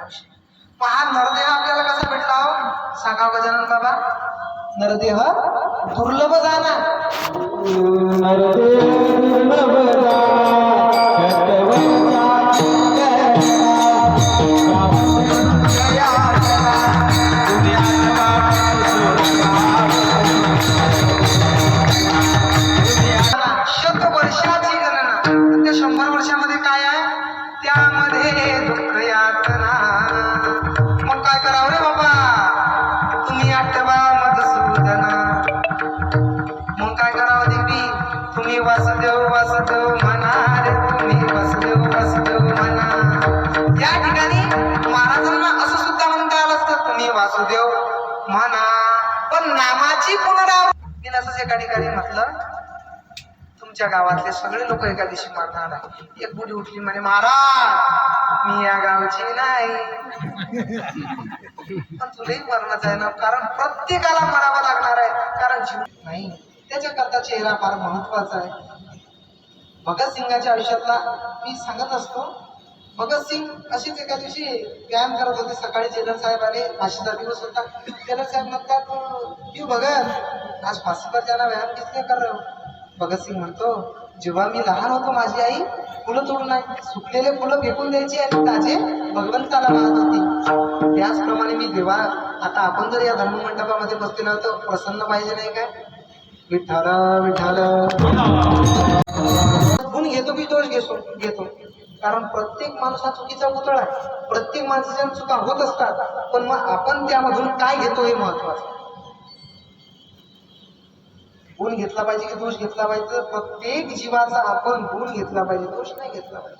हा पहा नरदेह आपल्याला कसा भेटला हो? सांगा हो गजानन बाबा. नरदेह दुर्लभ जाना शत वर्षाची गणना. त्या शंभर वर्षामध्ये काय आहे? त्यामध्ये दुःख यातना. वासुदेव म्हणा रे तुम्ही वासुदेव वासुदेव म्हणा या ठिकाणी महाराजांना असं सुद्धा म्हणता आलं असतं तुम्ही वासुदेव म्हणा. पण नामाची पुनरावृत्ती मी असंच एका ठिकाणी म्हटलं तुमच्या गावातले सगळे लोक एका दिवशी मरणार आहे एक बुढी उठली म्हणे महाराज मी या गावची नाही. पण तुलाही मरणच आहे ना कारण प्रत्येकाला मरावं लागणार आहे कारण जीव नाही त्याच्याकरता चेहरा फार महत्त्वाचा आहे. भगतसिंगाच्या आयुष्यातला मी सांगत असतो भगतसिंग अशीच एका दिवशी व्यायाम करत होते. सकाळी जेलर साहेब आले फाशीचा दिवस होता. जेलर साहेब म्हणतात की भगत आज फाशीवर त्यांना व्यायाम किसने कर रहे हो? भगतसिंग म्हणतो जेव्हा मी लहान होतो माझी आई फुलं तोडून नाही सुकलेले फुलं फेकून द्यायची आणि ताजे भगवंताला वाहत होती. त्याचप्रमाणे मी देवा आता आपण जर या धर्ममंडपामध्ये बसलेलो आहोत तर प्रसन्न पाहिजे नाही काय? विठ्ठल विठ्ठल. गुण घेतो की दोष घेतो घेतो. कारण प्रत्येक माणूस हा चुकीचा पुतळा आहे. प्रत्येक माणसाच्या चुका होत असतात पण मग आपण त्यामधून काय घेतो हे महत्वाचं. गुण घेतला पाहिजे की दोष घेतला पाहिजे प्रत्येक जीवाचा आपण गुण घेतला पाहिजे दोष नाही घेतला पाहिजे.